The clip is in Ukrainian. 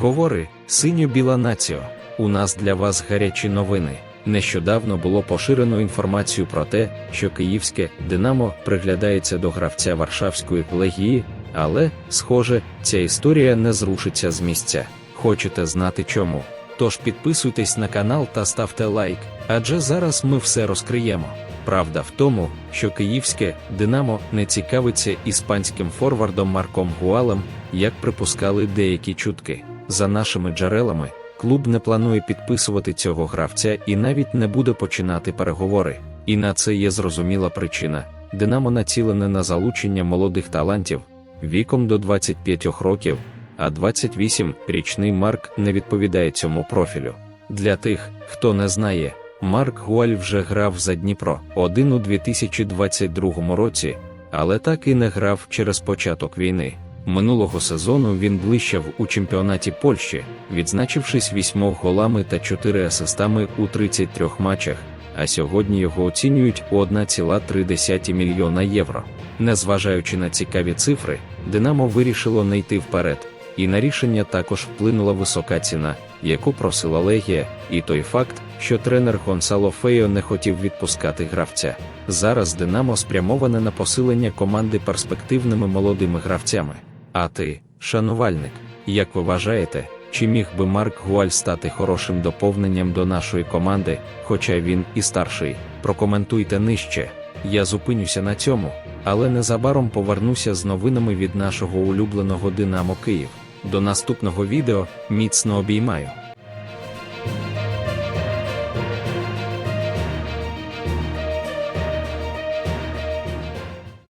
Говори, синьо-біла націо, у нас для вас гарячі новини. Нещодавно було поширено інформацію про те, що київське Динамо приглядається до гравця Варшавської легії, але, схоже, ця історія не зрушиться з місця. Хочете знати чому? Тож підписуйтесь на канал та ставте лайк, адже зараз ми все розкриємо. Правда в тому, що київське Динамо не цікавиться іспанським форвардом Марком Гуалем, як припускали деякі чутки. За нашими джерелами, клуб не планує підписувати цього гравця і навіть не буде починати переговори. І на це є зрозуміла причина: Динамо націлене на залучення молодих талантів віком до 25 років, а 28-річний Марк не відповідає цьому профілю. Для тих, хто не знає, Марк Гуаль вже грав за Дніпро один у 2022 році, але так і не грав через початок війни. Минулого сезону він блищав у чемпіонаті Польщі, відзначившись 8 голами та 4 асистами у 33 матчах, а сьогодні його оцінюють у 1,3 мільйона євро. Незважаючи на цікаві цифри, Динамо вирішило не йти вперед, і на рішення також вплинула висока ціна, яку просила Легія, і той факт, що тренер Гонсало Фейо не хотів відпускати гравця. Зараз Динамо спрямоване на посилення команди перспективними молодими гравцями. А ти, шанувальник, як ви вважаєте, чи міг би Марк Гуаль стати хорошим доповненням до нашої команди, хоча він і старший? Прокоментуйте нижче. Я зупинюся на цьому, але незабаром повернуся з новинами від нашого улюбленого Динамо Київ. До наступного відео міцно обіймаю.